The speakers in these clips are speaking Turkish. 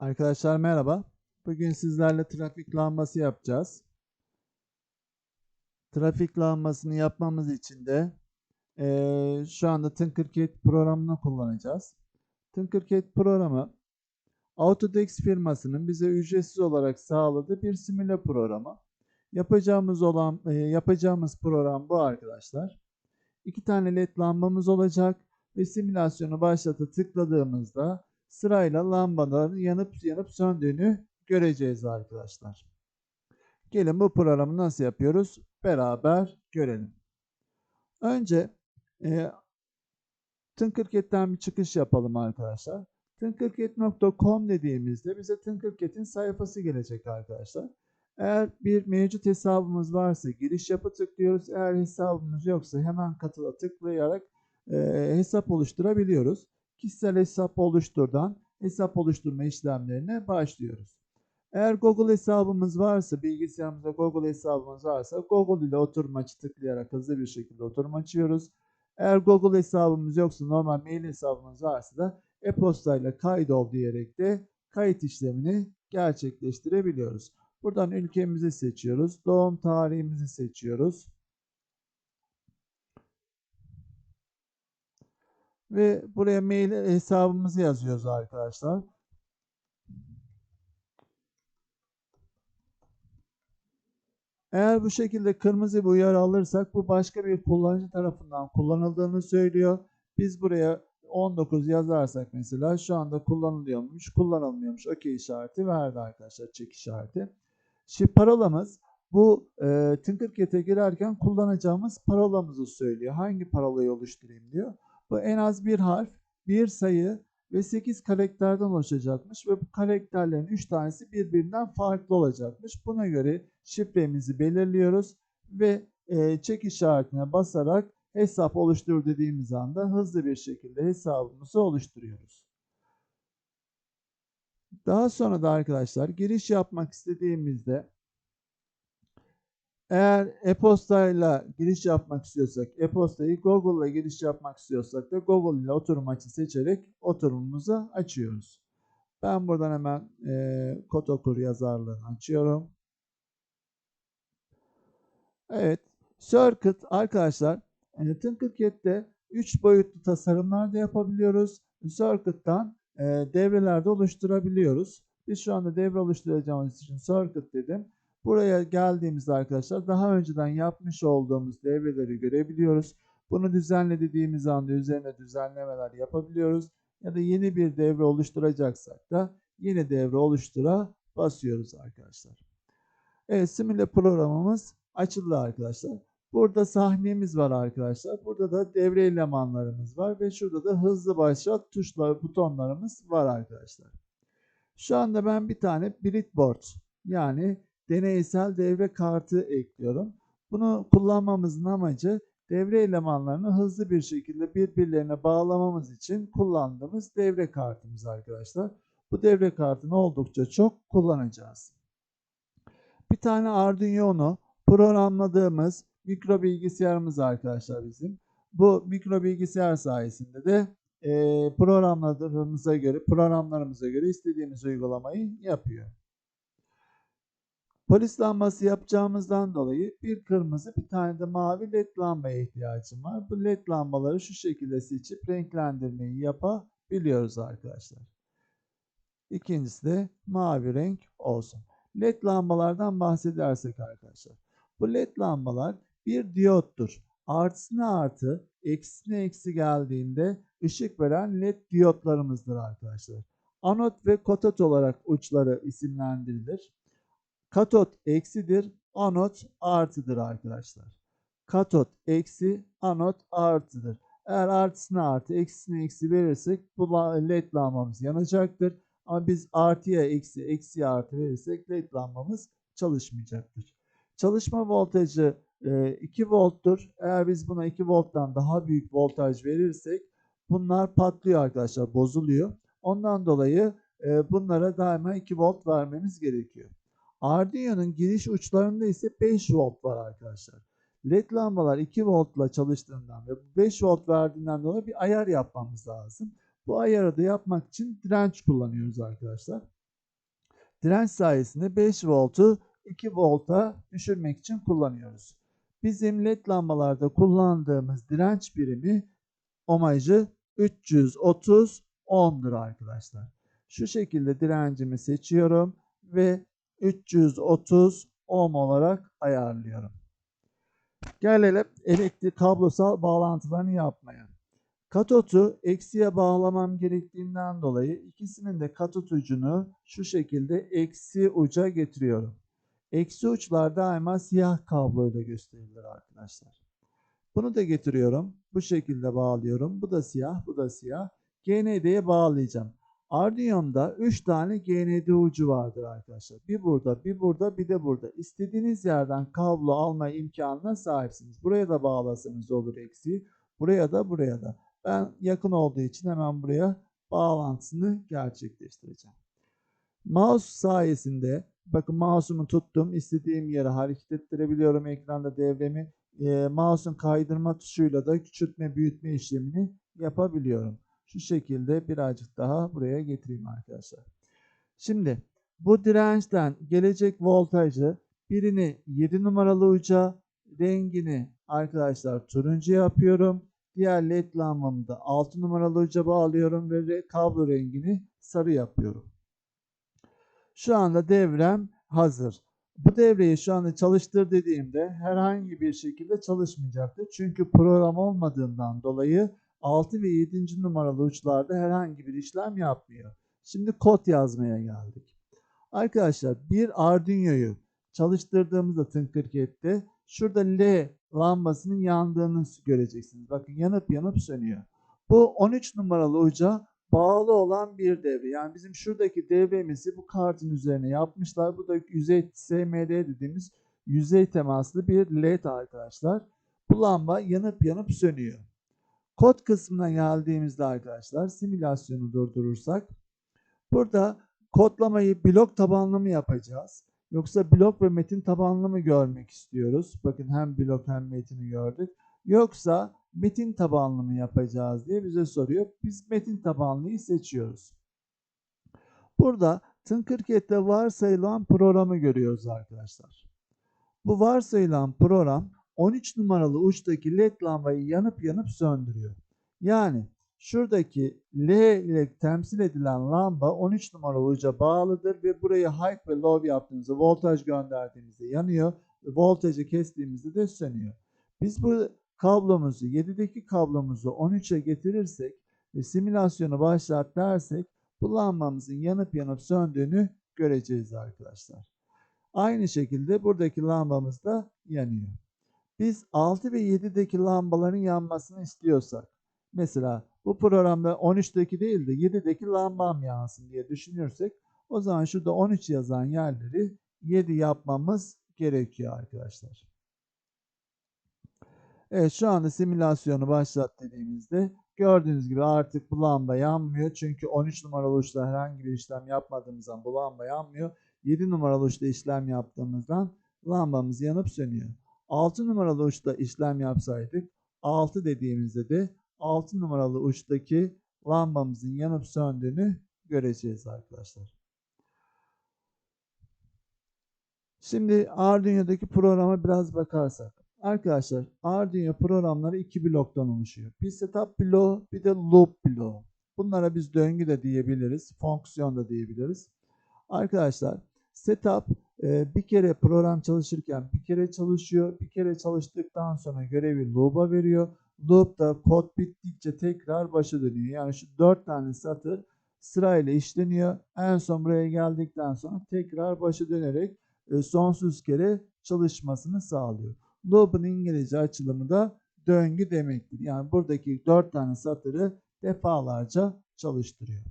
Arkadaşlar merhaba. Bugün sizlerle trafik lambası yapacağız. Trafik lambasını yapmamız için de eee, şu anda Tinkercad programını kullanacağız. Tinkercad programı Autodesk firmasının bize ücretsiz olarak sağladığı bir simüle programı. Yapacağımız olan eee, yapacağımız program bu arkadaşlar. İki tane led lambamız olacak ve simülasyonu başlata tıkladığımızda sırayla lambaların yanıp yanıp söndüğünü göreceğiz arkadaşlar. Gelin bu programı nasıl yapıyoruz beraber görelim. Önce e, Tinkercad'den bir çıkış yapalım arkadaşlar. Tinkercad.com dediğimizde bize Tinkercad'in sayfası gelecek arkadaşlar. Eğer bir mevcut hesabımız varsa giriş yapı tıklıyoruz. Eğer hesabımız yoksa hemen katıla tıklayarak e, hesap oluşturabiliyoruz kişisel hesap oluşturdan hesap oluşturma işlemlerine başlıyoruz. Eğer Google hesabımız varsa, bilgisayarımızda Google hesabımız varsa Google ile oturum açı tıklayarak hızlı bir şekilde oturum açıyoruz. Eğer Google hesabımız yoksa normal mail hesabımız varsa da e-posta ile kaydol diyerek de kayıt işlemini gerçekleştirebiliyoruz. Buradan ülkemizi seçiyoruz. Doğum tarihimizi seçiyoruz. Ve buraya mail hesabımızı yazıyoruz arkadaşlar. Eğer bu şekilde kırmızı bir uyarı alırsak bu başka bir kullanıcı tarafından kullanıldığını söylüyor. Biz buraya 19 yazarsak mesela şu anda kullanılıyormuş, kullanılmıyormuş. Okey işareti verdi arkadaşlar, çek işareti. Şimdi parolamız bu e, Tinkercad'e girerken kullanacağımız parolamızı söylüyor. Hangi parolayı oluşturayım diyor. Bu en az bir harf, bir sayı ve 8 karakterden oluşacakmış ve bu karakterlerin 3 tanesi birbirinden farklı olacakmış. Buna göre şifremizi belirliyoruz ve e, çek işaretine basarak hesap oluştur dediğimiz anda hızlı bir şekilde hesabımızı oluşturuyoruz. Daha sonra da arkadaşlar giriş yapmak istediğimizde eğer e-postayla giriş yapmak istiyorsak e-postayı Google'la giriş yapmak istiyorsak da Google ile oturum açı seçerek oturumumuzu açıyoruz. Ben buradan hemen e, kod yazarlığını açıyorum. Evet. Circuit arkadaşlar e, Tinkercad'de 3 boyutlu tasarımlar da yapabiliyoruz. Circuit'tan e, devreler de oluşturabiliyoruz. Biz şu anda devre oluşturacağımız için Circuit dedim. Buraya geldiğimizde arkadaşlar daha önceden yapmış olduğumuz devreleri görebiliyoruz. Bunu düzenle dediğimiz anda üzerine düzenlemeler yapabiliyoruz. Ya da yeni bir devre oluşturacaksak da yeni devre oluştura basıyoruz arkadaşlar. Evet simüle programımız açıldı arkadaşlar. Burada sahnemiz var arkadaşlar. Burada da devre elemanlarımız var ve şurada da hızlı başlat tuşları butonlarımız var arkadaşlar. Şu anda ben bir tane breadboard yani deneysel devre kartı ekliyorum. Bunu kullanmamızın amacı devre elemanlarını hızlı bir şekilde birbirlerine bağlamamız için kullandığımız devre kartımız arkadaşlar. Bu devre kartını oldukça çok kullanacağız. Bir tane Arduino programladığımız mikro bilgisayarımız arkadaşlar bizim. Bu mikro bilgisayar sayesinde de e, programlarımıza göre programlarımıza göre istediğimiz uygulamayı yapıyor. Polis lambası yapacağımızdan dolayı bir kırmızı bir tane de mavi led lambaya ihtiyacım var. Bu led lambaları şu şekilde seçip renklendirmeyi yapabiliyoruz arkadaşlar. İkincisi de mavi renk olsun. Led lambalardan bahsedersek arkadaşlar. Bu led lambalar bir diyottur. Artısına artı, eksisine eksi geldiğinde ışık veren led diyotlarımızdır arkadaşlar. Anot ve katot olarak uçları isimlendirilir. Katot eksidir, anot artıdır arkadaşlar. Katot eksi, anot artıdır. Eğer artısına artı, eksisine eksi verirsek bu led lambamız yanacaktır. Ama biz artıya eksi, eksiye artı verirsek led lambamız çalışmayacaktır. Çalışma voltajı 2 volttur. Eğer biz buna 2 volttan daha büyük voltaj verirsek bunlar patlıyor arkadaşlar, bozuluyor. Ondan dolayı bunlara daima 2 volt vermemiz gerekiyor. Arduino'nun giriş uçlarında ise 5 volt var arkadaşlar. LED lambalar 2 voltla çalıştığından ve 5 volt verdiğinden dolayı bir ayar yapmamız lazım. Bu ayarı da yapmak için direnç kullanıyoruz arkadaşlar. direnç sayesinde 5 voltu 2 volta düşürmek için kullanıyoruz. Bizim led lambalarda kullandığımız direnç birimi ohmajı 330 ohm'dur arkadaşlar. Şu şekilde direncimi seçiyorum ve 330 ohm olarak ayarlıyorum. Gelelim elektrik kablosal bağlantılarını yapmaya. Katotu eksiye bağlamam gerektiğinden dolayı ikisinin de katot ucunu şu şekilde eksi uca getiriyorum. Eksi uçlar daima siyah kabloyla gösterilir arkadaşlar. Bunu da getiriyorum. Bu şekilde bağlıyorum. Bu da siyah, bu da siyah. GND'ye bağlayacağım. Arduino'mda 3 tane GND ucu vardır arkadaşlar. Bir burada, bir burada, bir de burada. İstediğiniz yerden kablo alma imkanına sahipsiniz. Buraya da bağlasanız olur eksiği. Buraya da, buraya da. Ben yakın olduğu için hemen buraya bağlantısını gerçekleştireceğim. Mouse sayesinde bakın mouse'umu tuttum. istediğim yere hareket ettirebiliyorum ekranda devremi. E, mouse'un kaydırma tuşuyla da küçültme büyütme işlemini yapabiliyorum. Şu şekilde birazcık daha buraya getireyim arkadaşlar. Şimdi bu dirençten gelecek voltajı birini 7 numaralı uca rengini arkadaşlar turuncu yapıyorum. Diğer led lambamı da 6 numaralı uca bağlıyorum ve kablo rengini sarı yapıyorum. Şu anda devrem hazır. Bu devreyi şu anda çalıştır dediğimde herhangi bir şekilde çalışmayacaktır. Çünkü program olmadığından dolayı 6 ve 7. numaralı uçlarda herhangi bir işlem yapmıyor. Şimdi kod yazmaya geldik. Arkadaşlar bir Arduino'yu çalıştırdığımızda Tinkercad'de şurada L lambasının yandığını göreceksiniz. Bakın yanıp yanıp sönüyor. Bu 13 numaralı uca bağlı olan bir devre. Yani bizim şuradaki devremizi bu kartın üzerine yapmışlar. Bu da yüzey SMD dediğimiz yüzey temaslı bir led arkadaşlar. Bu lamba yanıp yanıp sönüyor. Kod kısmına geldiğimizde arkadaşlar simülasyonu durdurursak burada kodlamayı blok tabanlı mı yapacağız? Yoksa blok ve metin tabanlı mı görmek istiyoruz? Bakın hem blok hem metini gördük. Yoksa metin tabanlı mı yapacağız diye bize soruyor. Biz metin tabanlıyı seçiyoruz. Burada Tinkercad'de varsayılan programı görüyoruz arkadaşlar. Bu varsayılan program 13 numaralı uçtaki led lambayı yanıp yanıp söndürüyor. Yani şuradaki L ile temsil edilen lamba 13 numaralı uca bağlıdır ve burayı high ve low yaptığımızda voltaj gönderdiğimizde yanıyor voltajı kestiğimizde de sönüyor. Biz bu kablomuzu 7'deki kablomuzu 13'e getirirsek ve simülasyonu başlat dersek bu lambamızın yanıp yanıp söndüğünü göreceğiz arkadaşlar. Aynı şekilde buradaki lambamız da yanıyor. Biz 6 ve 7'deki lambaların yanmasını istiyorsak mesela bu programda 13'teki değil de 7'deki lambam yansın diye düşünürsek o zaman şurada 13 yazan yerleri 7 yapmamız gerekiyor arkadaşlar. Evet şu anda simülasyonu başlat dediğimizde gördüğünüz gibi artık bu lamba yanmıyor. Çünkü 13 numaralı uçta herhangi bir işlem yapmadığımızdan bu lamba yanmıyor. 7 numaralı uçta işlem yaptığımızdan lambamız yanıp sönüyor. 6 numaralı uçta işlem yapsaydık 6 dediğimizde de 6 numaralı uçtaki lambamızın yanıp söndüğünü göreceğiz arkadaşlar. Şimdi Arduino'daki programa biraz bakarsak. Arkadaşlar Arduino programları iki bloktan oluşuyor. Bir setup bloğu bir de loop bloğu. Bunlara biz döngü de diyebiliriz. Fonksiyon da diyebiliriz. Arkadaşlar setup bir kere program çalışırken bir kere çalışıyor. Bir kere çalıştıktan sonra görevi loop'a veriyor. Loop da kod bittikçe tekrar başa dönüyor. Yani şu dört tane satır sırayla işleniyor. En son buraya geldikten sonra tekrar başa dönerek e, sonsuz kere çalışmasını sağlıyor. Loop'un İngilizce açılımı da döngü demektir. Yani buradaki dört tane satırı defalarca çalıştırıyor.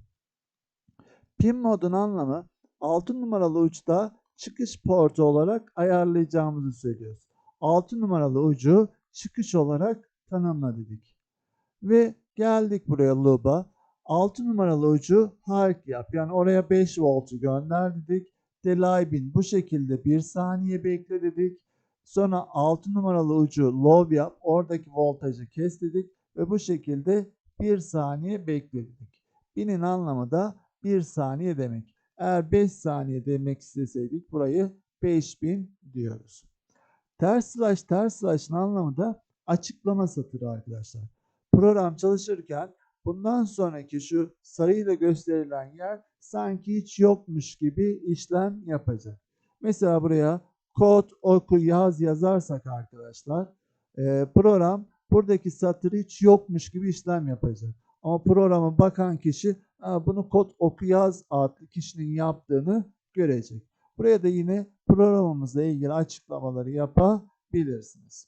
Pin modun anlamı 6 numaralı uçta çıkış portu olarak ayarlayacağımızı söylüyoruz. 6 numaralı ucu çıkış olarak tanımla dedik. Ve geldik buraya loop'a. 6 numaralı ucu hark yap. Yani oraya 5 voltu gönder dedik. Delay bin bu şekilde 1 saniye bekle dedik. Sonra 6 numaralı ucu low yap. Oradaki voltajı kes dedik. Ve bu şekilde 1 saniye bekledik. Binin anlamı da 1 saniye demek. Eğer 5 saniye demek isteseydik burayı 5000 diyoruz. Ters slash ters slash'ın anlamı da açıklama satırı arkadaşlar. Program çalışırken bundan sonraki şu sarıyla gösterilen yer sanki hiç yokmuş gibi işlem yapacak. Mesela buraya kod oku yaz yazarsak arkadaşlar program buradaki satır hiç yokmuş gibi işlem yapacak. Ama programa bakan kişi "Ha, bunu kod oku yaz adlı kişinin yaptığını görecek. Buraya da yine programımızla ilgili açıklamaları yapabilirsiniz.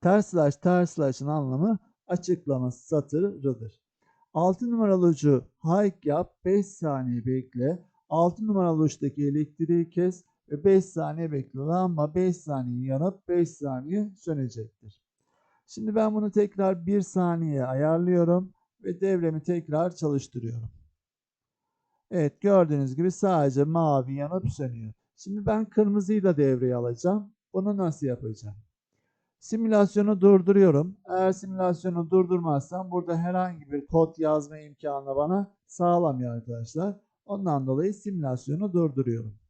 Ters slash ters slash'ın anlamı açıklama satırıdır. 6 numaralı ucu hike yap, 5 saniye bekle. 6 numaralı uçtaki elektriği kes ve 5 saniye bekle. Lamba 5 saniye yanıp 5 saniye sönecektir. Şimdi ben bunu tekrar 1 saniye ayarlıyorum ve devremi tekrar çalıştırıyorum. Evet gördüğünüz gibi sadece mavi yanıp sönüyor. Şimdi ben kırmızıyı da devreye alacağım. Bunu nasıl yapacağım? Simülasyonu durduruyorum. Eğer simülasyonu durdurmazsam burada herhangi bir kod yazma imkanı bana sağlamıyor arkadaşlar. Ondan dolayı simülasyonu durduruyorum.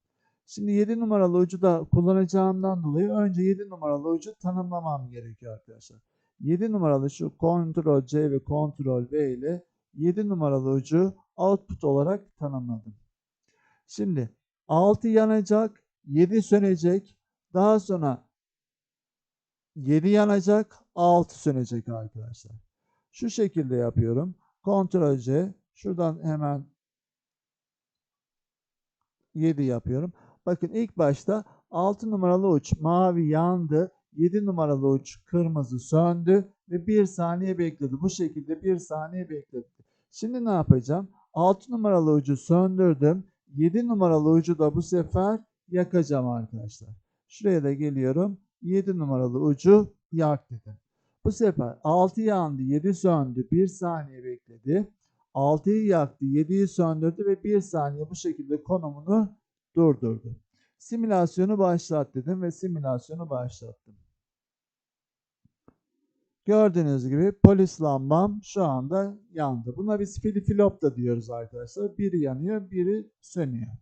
Şimdi 7 numaralı ucu da kullanacağımdan dolayı önce 7 numaralı ucu tanımlamam gerekiyor arkadaşlar. 7 numaralı şu Ctrl C ve Ctrl V ile 7 numaralı ucu output olarak tanımladım. Şimdi 6 yanacak, 7 sönecek. Daha sonra 7 yanacak, 6 sönecek arkadaşlar. Şu şekilde yapıyorum. Ctrl C. Şuradan hemen 7 yapıyorum. Bakın ilk başta 6 numaralı uç mavi yandı. 7 numaralı uç kırmızı söndü ve 1 saniye bekledi. Bu şekilde 1 saniye bekledi. Şimdi ne yapacağım? 6 numaralı ucu söndürdüm. 7 numaralı ucu da bu sefer yakacağım arkadaşlar. Şuraya da geliyorum. 7 numaralı ucu yak dedim. Bu sefer 6 yandı, 7 söndü. 1 saniye bekledi. 6'yı yaktı, 7'yi söndürdü ve 1 saniye bu şekilde konumunu durdurdu. Simülasyonu başlat dedim ve simülasyonu başlattım. Gördüğünüz gibi polis lambam şu anda yandı. Buna biz filifilop da diyoruz arkadaşlar. Biri yanıyor, biri sönüyor.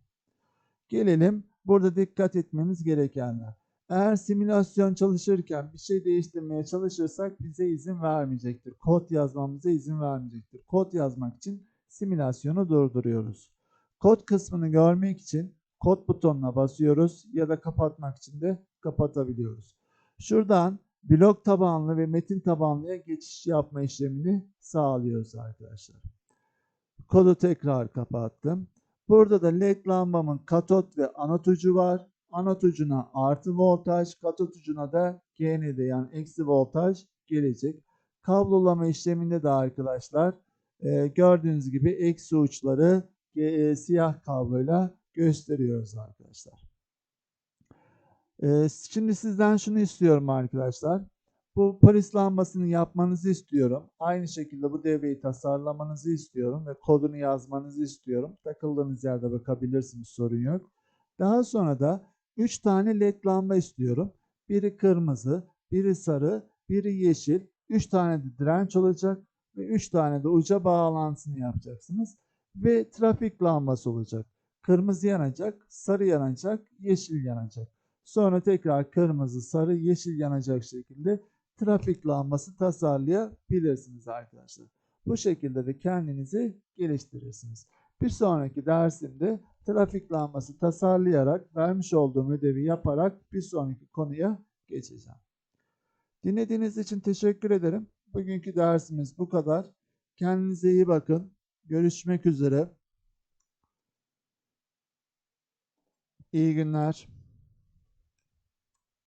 Gelelim burada dikkat etmemiz gerekenler. Eğer simülasyon çalışırken bir şey değiştirmeye çalışırsak bize izin vermeyecektir. Kod yazmamıza izin vermeyecektir. Kod yazmak için simülasyonu durduruyoruz. Kod kısmını görmek için kod butonuna basıyoruz ya da kapatmak için de kapatabiliyoruz. Şuradan blok tabanlı ve metin tabanlıya geçiş yapma işlemini sağlıyoruz arkadaşlar. Kodu tekrar kapattım. Burada da led lambamın katot ve anot ucu var. Anot ucuna artı voltaj, katot ucuna da GND yani eksi voltaj gelecek. Kablolama işleminde de arkadaşlar e, gördüğünüz gibi eksi uçları e, siyah kabloyla gösteriyoruz arkadaşlar. E, şimdi sizden şunu istiyorum arkadaşlar. Bu polis lambasını yapmanızı istiyorum. Aynı şekilde bu devreyi tasarlamanızı istiyorum ve kodunu yazmanızı istiyorum. Takıldığınız yerde bakabilirsiniz sorun yok. Daha sonra da 3 tane led lamba istiyorum. Biri kırmızı, biri sarı, biri yeşil. 3 tane de direnç olacak ve 3 tane de uca bağlantısını yapacaksınız. Ve trafik lambası olacak. Kırmızı yanacak, sarı yanacak, yeşil yanacak. Sonra tekrar kırmızı, sarı, yeşil yanacak şekilde trafik lambası tasarlayabilirsiniz arkadaşlar. Bu şekilde de kendinizi geliştirirsiniz. Bir sonraki dersimde trafik lambası tasarlayarak vermiş olduğum ödevi yaparak bir sonraki konuya geçeceğim. Dinlediğiniz için teşekkür ederim. Bugünkü dersimiz bu kadar. Kendinize iyi bakın. Görüşmek üzere. İyi günler.